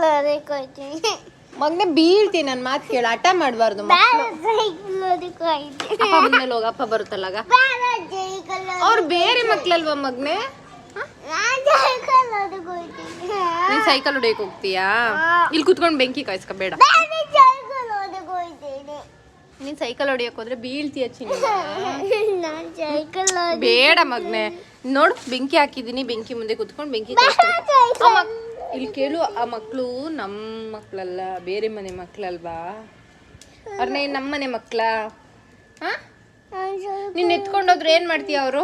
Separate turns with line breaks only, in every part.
ಹೋಯ್ತೀನಿ
ಮಗನೆ ಬೀಳ್ತೀನಿ ನನ್ನ ಮಾತು ಕೇಳಿ. ಹಠ ಮಾಡಬಾರ್ದು ಅಪ್ಪ ಬಂದ್ಮೇಲೆ ಹೋಗ ಅಪ್ಪ ಬರುತ್ತಲ್ಲಾಗ ಅವ್ರು ಬೇರೆ ಮಕ್ಳಲ್ವಾ ಮಗ್ನೆ?
ನಾನು ಸೈಕಲ್
ಹೊಡಿಯಕ್ ಹೋಗ್ತೀಯಾ? ಇಲ್ಲಿ ಕುತ್ಕೊಂಡು ಬೆಂಕಿ ಕಾಯಿಸ್ಕ ಬೇಡ.
ಬೇಡ ಸೈಕಲ್ ಓದಕ್ಕೆ ಹೋಯ್ತೀನಿ
ನೀನ್ ಸೈಕಲ್ ಹೊಡಿಯಕ್ ಹೋದ್ರೆ ಬೀಳ್ತೀಯ ಚಿನ್ನ? ಬೇಡ ಮಗ್ನೆ. ನೋಡು ಬೆಂಕಿ ಹಾಕಿದೀನಿ ಬೆಂಕಿ ಮುಂದೆ ಕುತ್ಕೊಂಡು ಬೆಂಕಿ ಇಲ್ಲಿ ಕೇಳು ಆ ಮಕ್ಕಳು ನಮ್ಮ ಮಕ್ಕಳಲ್ಲ ಬೇರೆ ಮನೆ ಮಕ್ಕಳಲ್ವಾ ಅವ್ರನ್ನ ನಮ್ಮ ಮನೆ ಮಕ್ಕಳ ಹಾಂ? ನೀನು ಎತ್ಕೊಂಡೋದ್ರೆ ಏನು ಮಾಡ್ತೀಯ ಅವರು?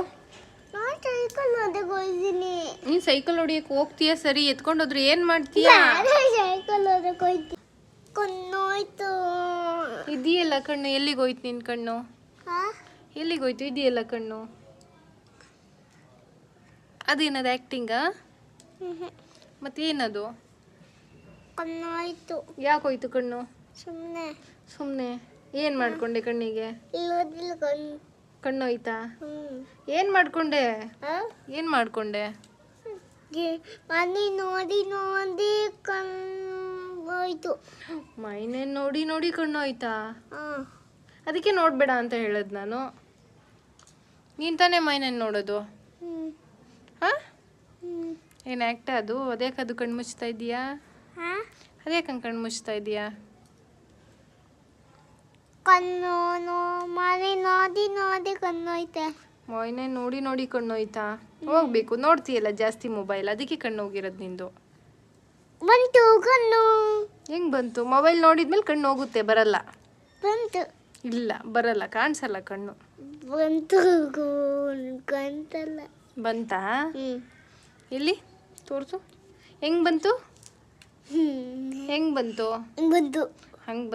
ನಾನು ಸೈಕಲ್
ಹೊಡಿಯಕ್ ಹೋಗ್ತೀಯ ಸರಿ ಎತ್ಕೊಂಡೋದ್ರೆ ಏನ್ ಮಾಡ್ತೀಯ? ಇದೆಯಲ್ಲ ಕಣ್ಣು ಎಲ್ಲಿಗೆ ಹೋಯ್ತು ನಿನ್ ಕಣ್ಣು?
ಹಾ?
ಎಲ್ಲಿಗೆ ಹೋಯ್ತು ಇದೆಯಲ್ಲ ಕಣ್ಣು? ಅದೇನದು ಆ್ಯಕ್ಟಿಂಗಾ ಮತ್ತೇನದು?
ಕಣ್ಣು
ಯಾಕೆ ಹೋಯ್ತು ಕಣ್ಣು?
ಸುಮ್ಮನೆ
ಸುಮ್ಮನೆ ಏನು ಮಾಡ್ಕೊಂಡೆ ಕಣ್ಣಿಗೆ?
ಇಲ್ಲೋದಿಲ್ಲ ಏನ್
ಕಣ್ಣು
ಹ್ಞೂ
ಏನು ಮಾಡ್ಕೊಂಡೆ?
ಹಾಂ
ಏನು ಮಾಡ್ಕೊಂಡೆ?
ಮನೆ ನೋಡಿ ನೋಡಿ ಕಣ್ಣು ಹೋಯ್ತು.
ಮೈನೆ ನೋಡಿ ನೋಡಿ ಕಣ್ಣು ಹೋಯ್ತಾ
ಹಾಂ
ಅದಕ್ಕೆ ನೋಡಬೇಡ ಅಂತ ಹೇಳದ್ ನಾನು. ನೀನ್ ತಾನೇ ಮೈನೇನು ನೋಡೋದು? ಹಾಂ ಏನು ಆ್ಯಕ್ಟ ಅದು? ಅದೇ ಅದು ಕಣ್ಣು ಮುಚ್ತಾ ಇದೀಯಾ
ಹಾಂ?
ಅದ್ಯಾಕೆ ಹಂಗೆ ಕಣ್ಣು ಮುಚ್ತಾ ಇದೀಯಾ
ಕಣ್ಣು ನೋ- ಮನೆ ನೋಡಿ ನೋಡಿ ಕಣ್ಣೋಯ್ತೆ.
ಮೊಯ್ನೆ ನೋಡಿ ನೋಡಿ ಕಣ್ಣು ಹೋಯ್ತಾ ಹೋಗ್ಬೇಕು. ನೋಡ್ತೀಯಲ್ಲ ಜಾಸ್ತಿ ಮೊಬೈಲ್ ಅದಕ್ಕೆ ಕಣ್ಣು ಹೋಗಿರೋದು ನಿಂದು.
ಬಂತು ಕಣ್ಣು.
ಹೆಂಗ್ ಬಂತು? ಮೊಬೈಲ್ ನೋಡಿದ್ಮೇಲೆ ಕಣ್ಣು ಹೋಗುತ್ತೆ ಬರಲ್ಲ.
ಬಂತು.
ಇಲ್ಲ ಬರಲ್ಲ. ಕಾಣಿಸಲ್ಲ ಕಣ್ಣು.
ಬಂತು ಕಾಣ್ತಲ್ಲ
ಬಂತಾ? ಇಲ್ಲಿ ತೋರಿಸು. ಹೆಂಗ್ ಬಂತು?
ಹೆಂಗೆ
ಹೆಂಗ್ ಬಂತು?
ಬಂತು.
ಹಂಗೆ